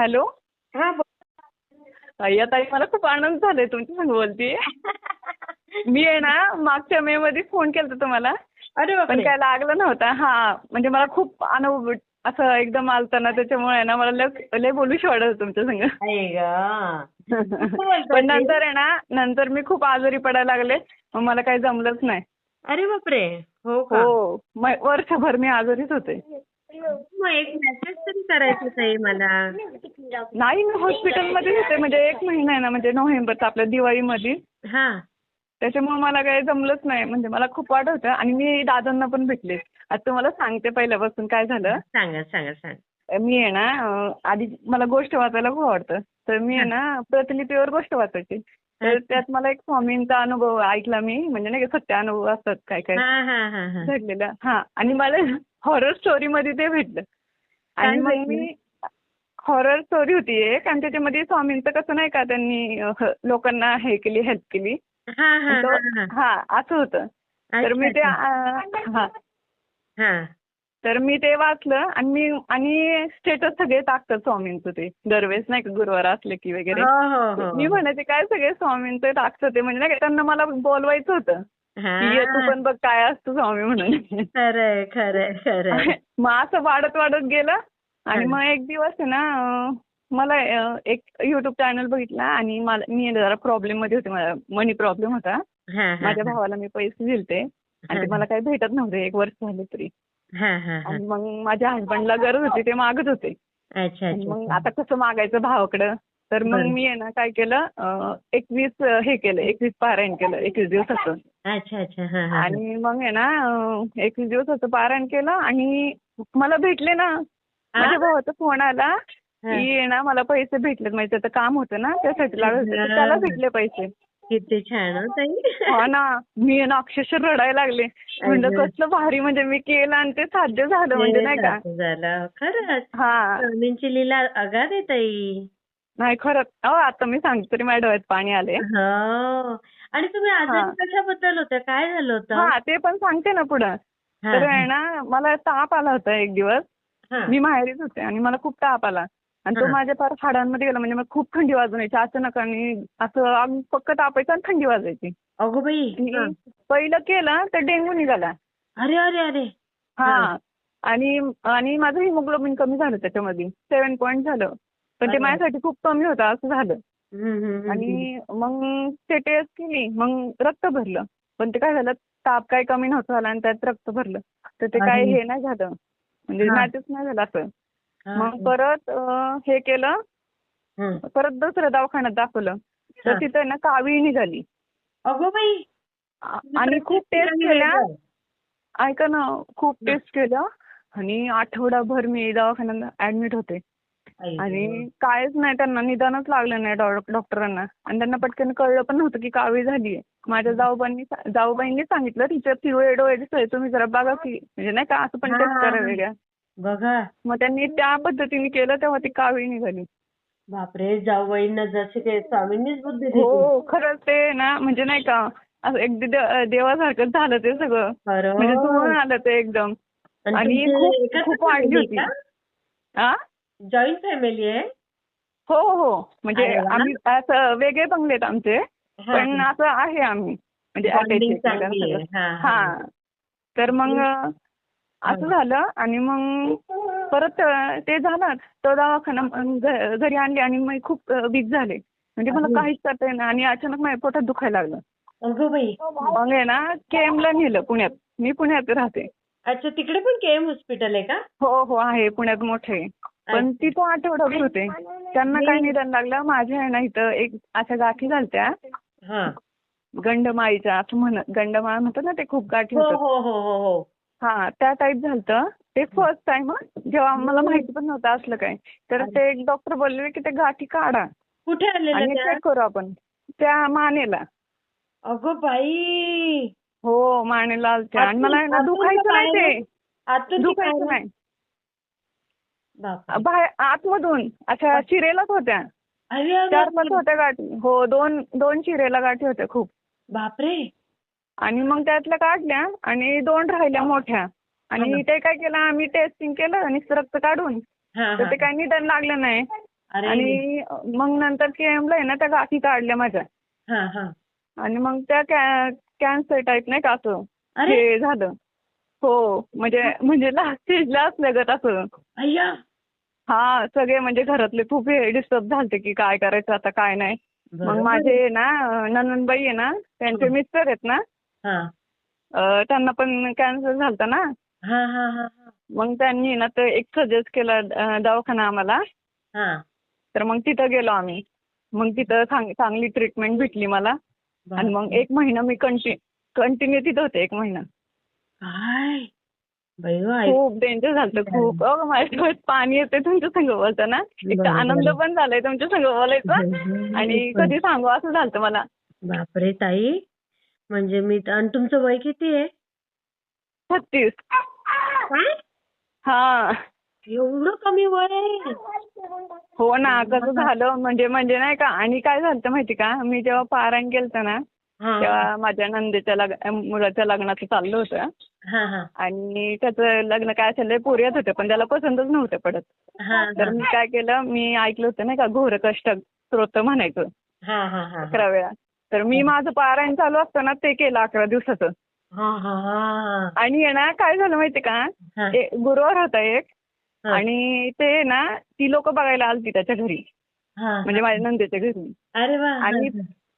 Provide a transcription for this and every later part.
Hello? हा बोल. अय्या ताई मला खूप आनंद झालाय तुमच्या संग बोलतीये. मी आहे ना मागच्या मे मध्ये फोन केला तुम्हाला. अरे पण काय लागलं नव्हता. हा म्हणजे मला खूप अनुभव असं एकदम आलता ना त्याच्यामुळे ना मला लय बोलूशी वाटत तुमच्या संग पण? नंतर आहे ना नंतर मी खूप आजारी पडायला लागले. मग मला काही जमलंच नाही. अरे बापरे. हो हो. वर्षभर मी आजारीच होते. मग एक मेसेज तरी करायचं ताई मला. नाही मी हॉस्पिटलमध्ये होते. म्हणजे एक महिना आहे ना म्हणजे नोव्हेंबरचा आपल्या दिवाळीमध्ये. हा. त्याच्यामुळे मला काही जमलंच नाही. म्हणजे मला खूप वाटत होतं. आणि मी दादांना पण भेटले. आता तुम्हाला सांगते पहिल्यापासून काय झालं. सांगा सांगा सांगा. मी आहे ना अं, आधी मला गोष्ट वाचायला खूप आवडतं. तर मी आहे ना प्रतिलिपीवर गोष्ट वाचायची. तर त्यात मला एक स्वामींचा अनुभव ऐकला मी. म्हणजे नाही का सत्य अनुभव असतात काय काय हा हा हा हा. घडलेलं हा आणि मला हॉरर स्टोरी मध्ये ते भेटलं. आणि मग मी हॉरर स्टोरी होती एक. आणि त्याच्यामध्ये स्वामींचं कसं नाही का त्यांनी लोकांना हे केली हेल्प केली. हा हा हा हा. असं होतं. तर मी ते हा. तर मी ते वाचलं आणि मी आणि स्टेटस सगळे टाकतात स्वामींचं ते. दरवेळेस नाही का गुरुवार असले की वगैरे. मी म्हणायचे काय सगळे स्वामींचं टाकतं ते? म्हणजे नाही का त्यांना मला बोलवायचं होतं. तू पण बघ काय असतं स्वामी म्हणून. खरंय खरंय खरंय मग असं वाढत वाढत गेलं. आणि. मग एक दिवस आहे ना मला एक युट्यूब चॅनल बघितला आणि मला मी जरा प्रॉब्लेममध्ये होते. मला मनी प्रॉब्लेम होता. माझ्या भावाला मी पैसे दिलते. आणि ते मला काही भेटत नव्हते एक वर्ष झाले तरी. आणि मग माझ्या हसबंडला गरज होती ते मागत होते. अच्छा आणि अच्छा मग आता कसं मागायचं भावाकडं? तर मग. मी आहे ना काय केलं एकवीस हे केलं एकवीस पारायण केलं एकवीस दिवसाचं. अच्छा अच्छा. हा हा आणि मग आहे ना एकवीस दिवसाचं पारायण केलं आणि मला भेटले ना. माझ्या भावाचा फोन आला हा. की ना मला पैसे भेटलेत. म्हणजे त्याचं काम होतं ना त्यासाठी लागत त्याला भेटले पैसे. किती छान हो ताई. हो ना. मी आहे ना अक्षरशः रडायला लागले. म्हणलं अगं. कसलं भारी म्हणजे मी केलं आणि ते साध्य झालं म्हणजे नाही का? झालं. खरंच. हा. स्वामींची लीला अगाध आहे ताई. नाही खरंच अहो आता मी सांगते तरी माझ्या डोळ्यात पाणी आले हो. आणि तुम्ही आजारी. कशाबद्दल होत्या? काय झालं होतं? हा ते पण सांगते ना पुढं. हा, तर आहे ना मला ताप आला होता एक दिवस. हा. मी माहेरीच होते आणि मला खूप ताप आला. आणि तो. माझ्या फार हाडांमध्ये गेला. म्हणजे मला खूप थंडी वाजून यायची अचानक आणि असं पक्क तापायचं आणि थंडी वाजायची. अगो बाई. पहिलं केलं तर डेंग्यू निघाला. अरे अरे अरे. हा. आणि आणि माझं हिमोग्लोबिन कमी झालं त्याच्यामध्ये. सेव्हन पॉईंट झालं. पण ते. माझ्यासाठी खूप कमी होतं असं झालं. आणि मग ते टेस्ट केली. मग रक्त भरलं. पण ते काय झालं? ताप काय कमी नव्हतं झाला आणि त्यात रक्त भरलं. तर ते काय. हे नाही झालं. म्हणजे. मॅचच नाही झालं असं. मग परत हे केलं. परत दुसऱ्या दवाखान्यात दाखवलं. तर तिथं ना कावीळ निघाली अगो बाई! आणि खूप टेस्ट केल्या. ऐका ना खूप. टेस्ट केल्या. आणि आठवडाभर मी दवाखान्यात ऍडमिट होते. आणि कायच नाही त्यांना निदानच लागलं नाही डॉक्टरांना. आणि त्यांना पटकन कळलं पण नव्हतं की कावीळ झालीये. माझ्या जाऊबाईंनी जाऊबाईंनी सांगितलं तिच्या पिवळे डोळे तुम्ही जरा बघा की. म्हणजे नाही का असं पण टेस्ट करा. वेगळ्या बघा. मग त्यांनी त्या पद्धतीने केलं तेव्हा ती कावीळ निघाली. बापरे जाऊबाईंना जसे काही स्वामींनीच बुद्धी दिली. हो खरंच ते ना म्हणजे नाही का असं अगदी दे- देवासारखंच झालं ते सगळं. म्हणजे जुळून आलं ते एकदम. आणि खूप खूप वाढली होती. हा जॉईंट फॅमिली आहे? हो हो. म्हणजे अरे वा. आम्ही असं वेगळे बंगले आहेत आमचे हा, पण. असं आहे आम्ही. म्हणजे Bonding attached चांगली आहे. हा, हा. हा. तर मग असं झालं आणि मग परत ते झालं. तो दवाखाना घरी आणले आणि मग खूप वीक झाले. म्हणजे मला. काहीच करता येईना आणि अचानक माझ्या पोटात दुखायला लागलं. अगं बाई. मग आहे ना केमला नेलं पुण्यात. मी पुण्यात राहते. अच्छा तिकडे पण केएम हॉस्पिटल आहे का? हो हो आहे. पुण्यात मोठे पण अच्छा. तिथं आठवडाभर होते. त्यांना काय निदान लागलं माझ्या आहे ना इथं एक अशा गाठी झालत्या हा. गंडमाईच्या असं म्हणत गंडमाळ म्हणतात ना ते खूप गाठी हो होतात. हो हो हो. हो त्या टाईप झालतं. ते फर्स्ट टाइम जेव्हा मला माहिती पण नव्हतं असलं काय तर ते एक डॉक्टर बोलले की ते गाठी काढा. कुठे आणि चेक करू आपण. त्या मानेला. अगं बाई. हो मानेला आलत्या. आणि मला आहे ना आतून दुखायचं नाही ते? आतून दुखायचं? नाही. बापरे. बाहेर आतमधून. अशा चिरेलाच होत्या. अरे अरे, चार पाच. होत्या गाठी. हो दोन दोन चिरेला गाठी होत्या खूप. बापरे. आणि मग त्यातल्या काढल्या आणि दोन राहिल्या मोठ्या. आणि हा. ते काय केलं आम्ही टेस्टिंग केलं आणि रक्त काढून. हा तर हा ते काही निदान लागलं नाही. आणि मग नंतर केएमला आहे ना त्या गाठी काढल्या माझ्या. हा हा. आणि मग त्या कॅन्सर टाईप नाही का असं? हे झालं. हो म्हणजे म्हणजे लास्ट स्टेजला असल्यागत असं हा सगळे म्हणजे घरातले खूप हे डिस्टर्ब झालते की काय करायचं आता काय नाही. मग. माझे ना ननंदबाई आहे ना त्यांचे हं. मिस्टर आहेत ना हा. अं, त्यांना पण कॅन्सर झालता ना? हा हा हा हा. मग त्यांनी ना ते एक सजेस्ट केला अं, दवाखाना आम्हाला. हा. तर मग तिथं गेलो आम्ही. मग तिथं चांग- चांगली ट्रीटमेंट भेटली मला. आणि मग एक महिना मी कंटिन्यू कंटिन्यू तिथं होते एक महिना. काय? बाई गं, ऐक- खूप डेंजर झालं खूप. अगं माझ्या डोळ्यात पाणी येते तुमच्या संग बोलताना. एक तर बरोबर. आनंद पण झालाय तुमच्या संग बोलायचं. आणि कधी सांगू असं झालं मला. बापरे ताई. म्हणजे मी आणि तुमचं वय किती आहे? छत्तीस. काय? हा. एवढं कमी वय आहे? हो ना कसं झालं म्हणजे म्हणजे नाही का आणि काय झालं माहिती का? मी जेव्हा पारायण केलं ना हा. तेव्हा माझ्या नंदेच्या मुलाच्या लग्नाचं चाललं होतं. हा हा. आणि त्याचं लग्न काय असेल पोरी होते पण त्याला पसंतच नव्हते पडत. हा तर मी काय केलं मी ऐकलं होतं नाही का घोर कष्ट स्तोत्र म्हणायचं हा हा हा. अकरा वेळा. तर मी माझं पारायण चालू असताना ते केलं अकरा दिवसाचं. हा हा हा. आणि आहे ना काय झालं माहिती का? गुरुवार होता एक. आणि ते ना ती लोक बघायला आलती त्याच्या घरी. म्हणजे माझ्या नंदेच्या घरी. आणि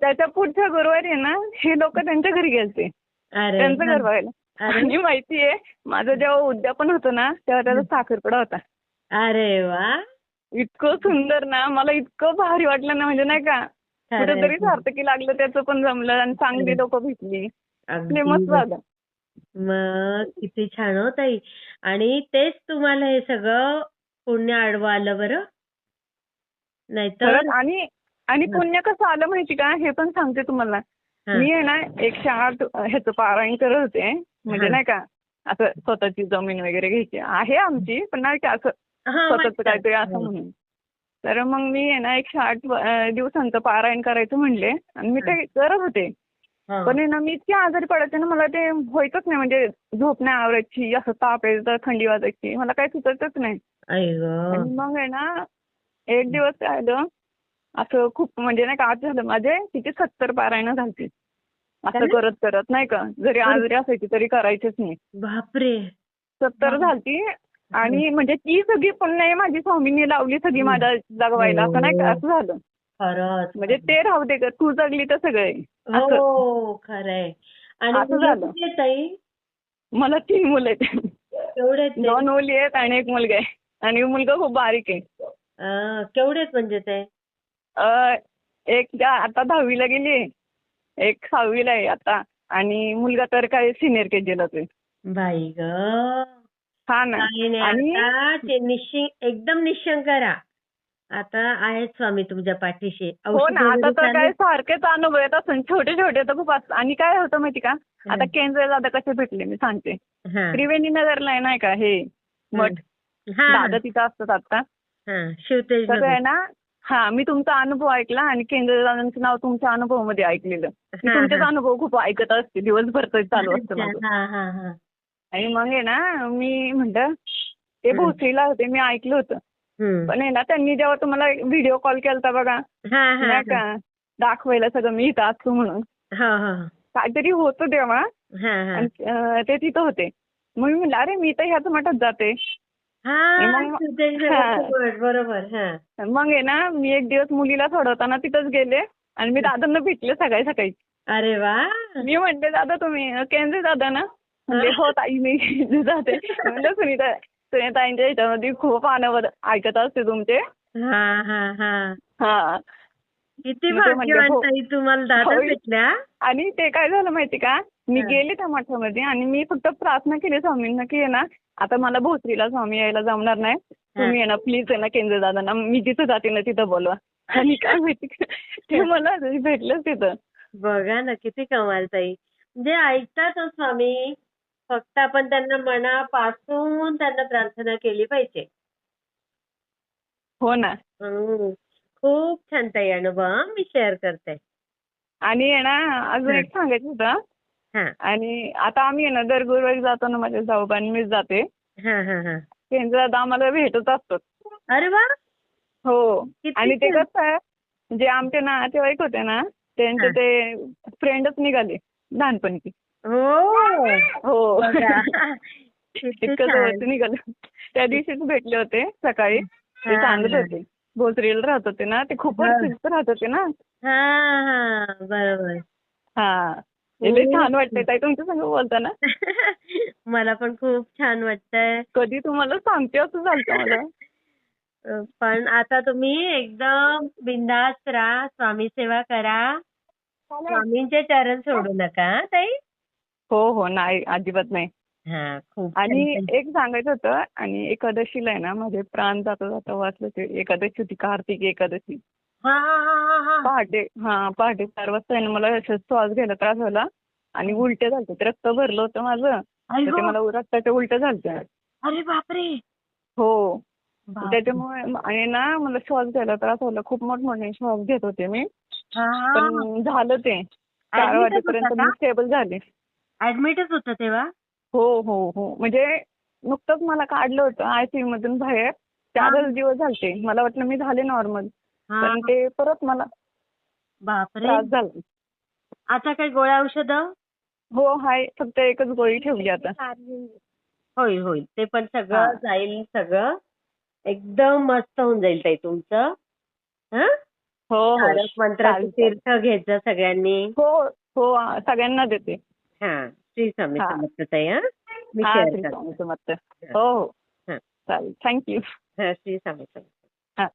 त्याच्या पुढच्या गुरुवारी आहे ना हे लोक त्यांच्या घरी गेलते. अरे त्यांचं. घर बघायला. आणि माहितीये माझं जेव्हा उद्यापन होतं ना तेव्हा त्याचा साखरपुडा होता. अरे वा. इतकं सुंदर ना मला इतकं भारी वाटलं ना म्हणजे नाही का. कुठेतरी सार्थकी लागलं त्याचं पण जमलं आणि चांगली लोक भेटली. मस्त झालं मग किती छान हो ताई. आणि तेच तुम्हाला हे सगळं पुण्य आडवं आलं बरं? नाहीतर आणि आणि पुण्य कसं आलं माहिती का? हे पण सांगते तुम्हाला. मी आहे ना एकशे आठ ह्याचं पारायण करत होते. म्हणजे. नाही का असं स्वतःची जमीन वगैरे घ्यायची. आहे आमची पण नाही का असं स्वतःच. काहीतरी असं हो. म्हणून. तर मग मी आहे ना एकशे आठ दिवसांचं पारायण करायचं म्हणले. आणि मी ते करत होते. पण आहे ना मी इतकी आजारी पडायचे ना मला ते व्हायचंच नाही. म्हणजे झोप नाही आवरायची असं ताप यायचं थंडी वाजायची. मला काही सुचतच नाही. आणि मग आहे ना एक दिवस काय झालं असं खूप म्हणजे नाही का आज झालं माझे तिथे सत्तर पारायण झालती. असं? करत करत नाही का जरी आजारी असायची तरी करायचीच नाही. बापरे. सत्तर. झालती आणि म्हणजे ती सगळी पुण्य माझी स्वामींनी लावली सगळी माझ्या जगवायला. असं नाही का? असं झालं. खरंच. म्हणजे ते राहू दे ग. तू जगली तर सगळे. हो खरंय. आणि झालं. ताई? मला तीन मुलं आहेत? दोन मुली आहेत आणि एक मुलगा आहे. आणि मुलगा खूप बारीक आहे. केवढे आहेत म्हणजे ते? एक आता दहावीला गेली एक सहावीला आहे आता. आणि मुलगा तर काय सिनियर के जीला आहे. बाई ग. हा ना काही नाही आणि आता ते निश्चिं एकदम निश्चंक करा आता आहेत स्वामी तुमच्या पाठीशी. हो औषधं ना आता वगैरे तर काय चालू- सारखेच अनुभव येत असून छोटे छोटे तर खूप असतात आणि काय होतं माहिती का? आता. केंद्र दादा कसे भेटले मी सांगते. हा. त्रिवेणी नगरला आहे नाही का हे मठ. हा. दादा तिथं असतात आता. हा शिवतेज तर आहे. ना हा मी तुमचा अनुभव ऐकला आणि केंद्र दादांचं नाव तुमच्या अनुभवामध्ये ऐकलेलं. मी हा, तुमचेच हा. अनुभव खूप ऐकत असते. दिवसभर तर चालू असतं माझं. हा हा हा. आणि मग आहे ना मी म्हणलं ते. भोसरीला होते मी ऐकलं होतं. पण आहे ना त्यांनी जेव्हा तुम्हाला व्हिडिओ कॉल केलता बघा नाही का दाखवायला सगळं मी इथं असतो म्हणून. हा हा काहीतरी होतं तेव्हा हा हा. ते तिथं होते. मग मी म्हणलं अरे मी तर ह्याच मठात जाते. बरोबर हा. मग आहे ना मी एक दिवस मुलीला सोडवताना तिथंच गेले आणि मी दादांना भेटले सकाळी सकाळी. अरे वा. मी म्हणते दादा तुम्ही केंद्रे दादा ना? म्हणजे हो ताई मी जाते म्हणलं सुनीता सुनीताईंच्या ह्याच्यामध्ये खूप अनुभव ऐकत असते तुमचे हा हा हा हा किती भाग्यवान. ताई तुम्हाला दादा. भेटल्या आणि ते काय झालं माहिती का मी. गेले त्या मठामध्ये आणि मी फक्त प्रार्थना केली स्वामींना की ना आता मला भोसरीला स्वामी यायला जमणार नाही तुम्ही आहे ना प्लीज आहे ना केंद्र दादांना मी जिथं जाते ना तिथं बोलवा आणि काय माहिती का ते मला भेटलंच तिथं बघा ना किती कमाल ताई म्हणजे ऐकतात स्वामी फक्त आपण त्यांना मनापासून त्यांना प्रार्थना केली पाहिजे. हो ना. हम्म. खूप छान ताई अनुभव हं, मी शेअर करते. आणि आहे ना अजून एक सांगायचं होतं. हा. आणि आता आम्ही आहे ना दर गुरुवारी जातो ना माझ्या जाऊबाई मीच जाते. हा हा हा. केंद्र दादा आम्हाला भेटत असतात अरे वा! हो. किती आणि ते छान. कसं आहे जे आमचे नातेवाईक होते ना त्यांचे हा. ते फ्रेंडच निघाले लहानपणीचे. हो हो. इतकं. जवळचं निघालं. त्या दिवशीच भेटले होते सकाळी. ते सांगत. होते. भोसरीला राहत होते ना ते खूप हा. वर्षाचे राहत होते ना. हा हा. बरोबर. हा. लय हो. छान वाटतंय ताई तुमच्या संग बोलताना. मला पण खूप छान वाटतंय. कधी तुम्हाला सांगते असं झालं मला. पण आता तुम्ही एकदम बिंदास्त राहा स्वामी सेवा करा. स्वामींचे चरण सोडू नका ताई. हो हो नाही अजिबात नाही हा खूप आणि छान. एक सांगायचं होतं आणि एकादशीला आहे ना माझे प्राण जाता जाता वाचलं ते एकादशी होती कार्तिक एकादशी हा हा हा हा हा पहाटे हा पहाटे चार वाजता आहे ना मला असं श्वास घ्यायला त्रास झाला आणि उलटे झालते ते रक्त भरलं होतं माझं आई तर ते गं. मला रक्ताचे उलटे झालते अरे बापरे हो. त्याच्यामुळे आणि ना मला श्वास घ्यायला त्रास झाला खूप मोठमोठे श्वास घेत होते मी हा, हा. पण झालं ते चार वाजेपर्यंत मी का? स्टेबल झाले ऍडमिटच होतं तेव्हा? हो हो हो. म्हणजे नुकतंच मला काढलं होतं आयसीयू मधून बाहेर. चारच दिवस झालते. मला वाटलं मी झाले नॉर्मल हा. पण ते परत मला बापरे. त्रास झाला. आता काही गोळ्या औषध? हो हाय. फक्त एकच गोळी ठेवली आता. होईल होईल ते पण सगळं. जाईल सगळं. एकदम मस्त होऊन जाईल ताई तुमचं. हं? हो हो. मंत्राचं तीर्थ जा सगळ्यांनी. हो हो. सगळ्यांना देते. हा श्री स्वामी हा. समर्थ ताई हं? मी हा शेअर श्री करते स्वामी समर्थ हो हो हा. चालेल थँक्यू हा श्री स्वामी समर्थ हा